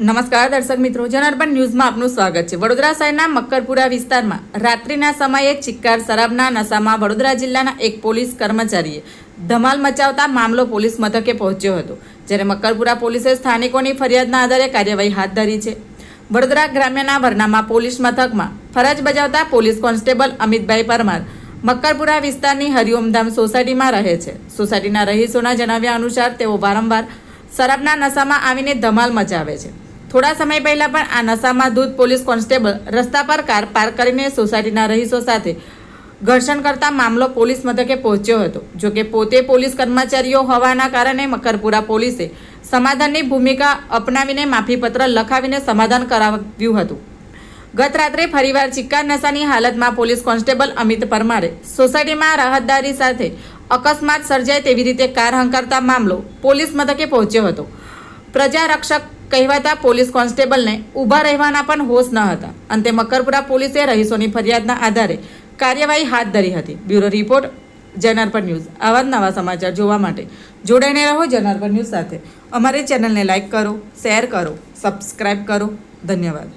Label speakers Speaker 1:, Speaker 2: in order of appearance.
Speaker 1: નમસ્કાર દર્શક મિત્રો, જનાર્પણ ન્યૂઝમાં આપનું સ્વાગત છે. વડોદરા શહેરના મક્કરપુરા વિસ્તારમાં રાત્રિના સમયે ચિક્કાર શરાબના નશામાં વડોદરા જિલ્લાના એક પોલીસ કર્મચારીએ ધમાલ મચાવતા મામલો પોલીસ મથકે પહોંચ્યો હતો, જ્યારે મક્કરપુરા પોલીસે સ્થાનિકોની ફરિયાદના આધારે કાર્યવાહી હાથ ધરી છે. વડોદરા ગ્રામ્યના વરનામાં પોલીસ મથકમાં ફરજ બજાવતા પોલીસ કોન્સ્ટેબલ અમિતભાઈ પરમાર મક્કરપુરા વિસ્તારની હરિઓમધામ સોસાયટીમાં રહે છે. સોસાયટીના રહીશોના જણાવ્યા અનુસાર તેઓ વારંવાર શરાબના નશામાં આવીને ધમાલ મચાવે છે. થોડા સમય પહેલા પણ આ નશામાં દૂધ પોલીસ કોન્સ્ટેબલ રસ્તા પર કાર પાર્ક કરીને સોસાયટીના રહીશો સાથે ઘર્ષણ કરતા મામલો પોલીસ મથકે પહોંચ્યો હતો. જો કે પોતે પોલીસ કર્મચારીઓ હોવાના કારણે મકરપુરા પોલીસે સમાધાનની ભૂમિકા અપનાવીને માફીપત્ર લખાવીને સમાધાન કરાવ્યું હતું. ગત રાત્રે ફરીવાર ચિક્કા નશાની હાલતમાં પોલીસ કોન્સ્ટેબલ અમિત પરમારે સોસાયટીમાં રાહતદારી સાથે અકસ્માત સર્જાય તેવી રીતે કાર હંકારતા મામલો પોલીસ મથકે પહોંચ્યો હતો. પ્રજા રક્ષક કહેવાતા પોલીસ કોન્સ્ટેબલને ઊભા રહેવાના પણ હોશ ન હતા. અંતે મકરપુરા પોલીસે રહીશોની ફરિયાદના આધારે કાર્યવાહી હાથ ધરી હતી. Bureau report, Janarpan news. આવા જ નવા સમાચાર જોવા માટે જોડાઈને રહો જનાર્પણ ન્યૂઝ સાથે. અમારી ચેનલને લાઇક કરો, શેર કરો સબસ્ક્રાઈબ કરો. ધન્યવાદ.